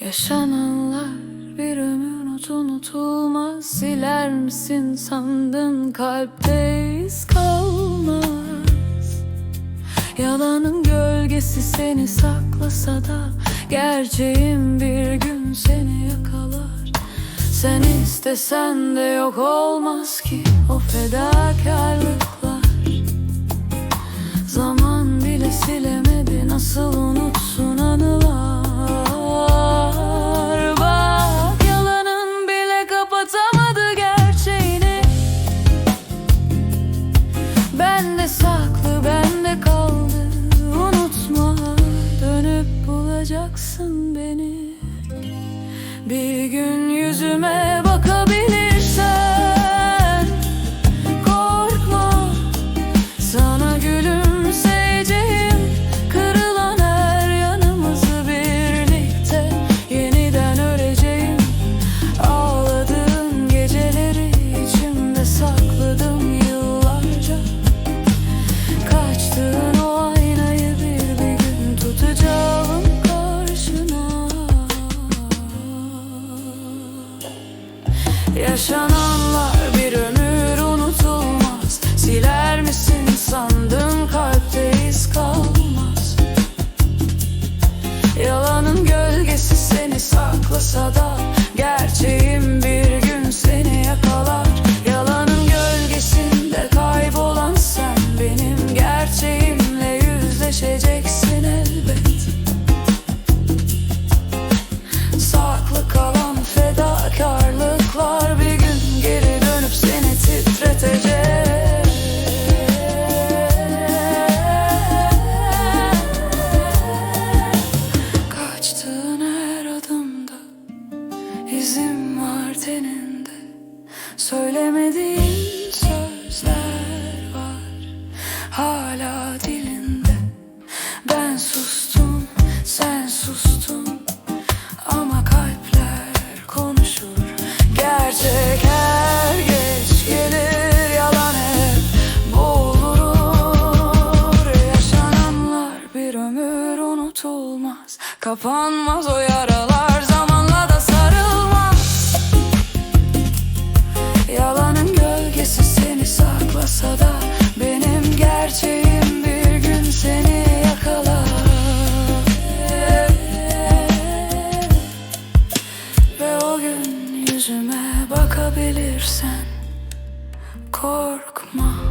Yaşananlar bir ömür not unutulmaz. Siler misin sandın? Kalpte iz kalmaz. Yalanın gölgesi seni saklasa da Gerçeğin bir gün seni yakalar. Sen istesen de yok olmaz ki. O fedakarlıklar Bir gün yüzüme Yaşananlar bir ömür unutulmaz. Siler misin sandın kalpte iz kalmaz. Yalanın gölgesi seni saklasa da Kaçtığın her adımda izim var teninde. Söylemediğin sözler var hala dilinde. Ben sustum, sen sustun Kapanmaz o yaralar zamanla da sarılmaz Yalanın gölgesi seni saklasa da Benim gerçeğim bir gün seni yakalar. Ve o gün yüzüme bakabilirsen Korkma